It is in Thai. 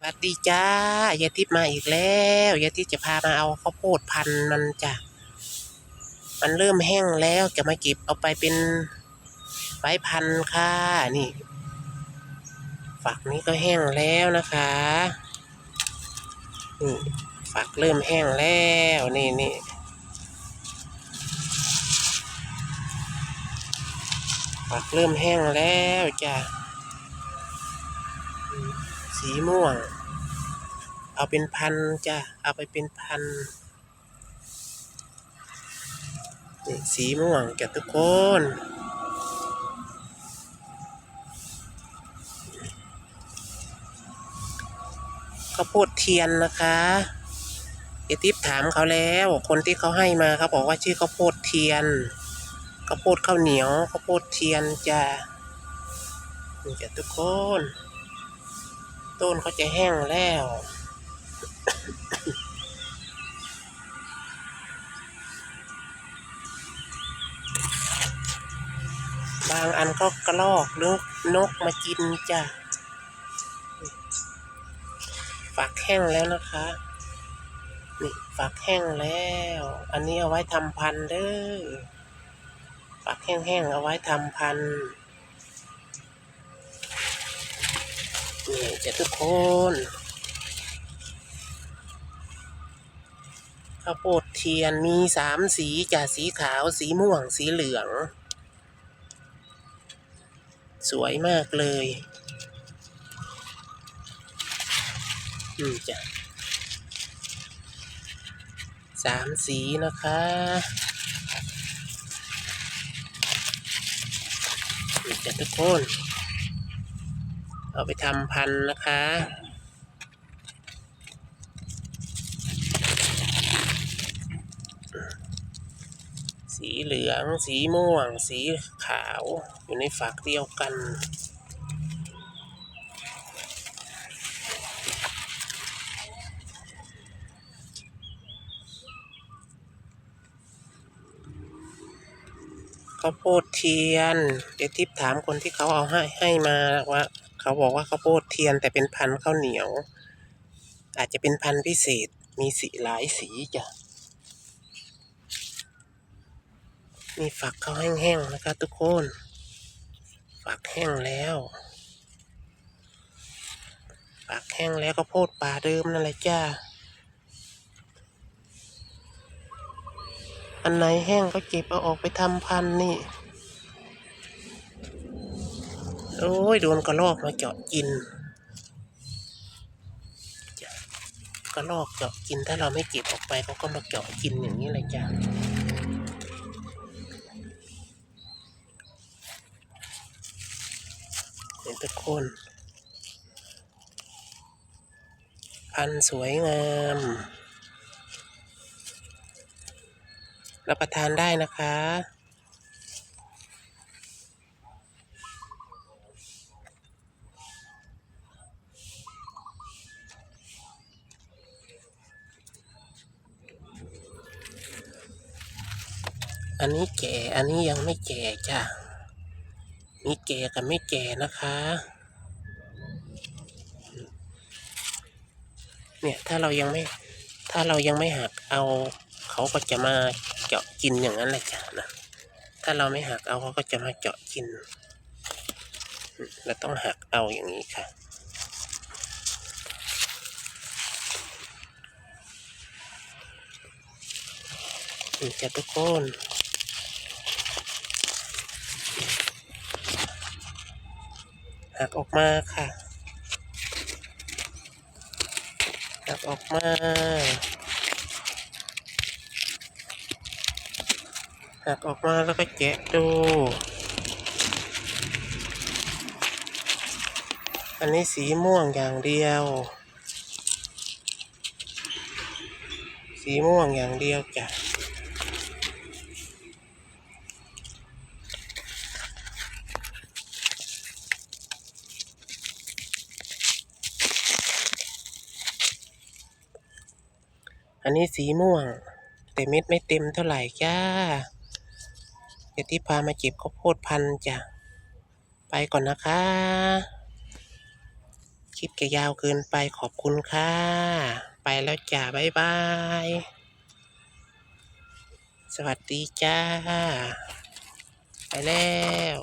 สวัสดีจ้ายายทิพย์มาอีกแล้วยายทิพย์จะพามาเอาข้าวโพดพันธุ์มันจ้ะมันเริ่มแห้งแล้วจะมาเก็บเอาไปเป็นไว้พันธุ์ค่ะนี่ฝักนี้ก็แห้งแล้วนะคะนี่ฝักเริ่มแห้งแล้วนี่นี่ฝักเริ่มแห้งแล้วจ้ะ สีม่วง เอาเป็นพันจ้ะ เอาไปเป็นพันนี่สีม่วงจ้ะทุกคนข้าวโพดเทียนนะคะเอติฟถามเขาแล้ว คนที่เขาให้มาเขาบอกว่าชื่อข้าวโพดเทียนข้าวโพดข้าวเหนียวข้าวโพดเทียนจ้ะนี่จ้ะทุกคน ต้นเขาจะแห้งแล้ว บางอันก็กระลอกนกนกมากินจ้ะฝักแห้งแล้วนะคะนี่ฝักแห้งแล้ว อันนี้เอาไว้ทำพันธุ์เด้อฝักแห้งๆเอาไว้ทำพันธุ์ นี่จะทุกคนข้าวโพดเทียนมีสามสีจ้ะสีขาวสีม่วงสีเหลือง สวยมากเลยอืมจ้ะสามสีนะคะจ้ะทุกคน เอาไปทำพันนะคะ สีเหลือง สีม่วง สีขาวอยู่ในฝักเดียวกัน ข้าวโพดเทียน เดี๋ยวทิพถามคนที่เขาเอาให้ให้มาว่า เขาบอกว่าข้าวโพดเทียนแต่เป็นพันธุ์ข้าวเหนียว อาจจะเป็นพันธุ์พิเศษมีสีหลายสีจ้ะมีฝักเขาแห้งๆนะคะทุกคน ฝักแห้งแล้ว ฝักแห้งแล้วก็โพดป่าเดิมนั่นแหละจ้า อันไหนแห้งก็เก็บเอาออกไปทำพันนี่ โอ้ยโดนกระรอกมาเจาะกิน กระรอกเจาะกินถ้าเราไม่เก็บออกไปเขาก็มาเจาะกินอย่างนี้เลยจ้ะเห็นทุกคนพันสวยงาม รับประทานได้นะคะ อันนี้แก่ อันนี้ยังไม่แก่จ้ะมีแก่กับไม่แก่นะคะ เนี่ยถ้าเรายังไม่ถ้าเรายังไม่หักเอาเขาก็จะมา เจาะกินอย่างนั้นแหละจ้ะนะถ้าเราไม่หักเอาเขาก็จะมาเจาะกิน เราต้องหักเอาอย่างนี้ค่ะ นี่จ้ะทุกคนหักออกมาค่ะหักออกมา หักออกมาแล้วก็แกะดู อันนี้สีม่วงอย่างเดียว สีม่วงอย่างเดียวจ้ะอันนี้สีม่วง แต่เม็ดไม่เต็มเท่าไหร่จ้า ดี๋ยวที่พามาเก็บข้าวโพดพันธุ์จ้ะ ไปก่อนนะคะ คลิปจะยาวเกินไปขอบคุณค่ะ ไปแล้วจ้าบ๊ายบาย สวัสดีจ้า ไปแล้ว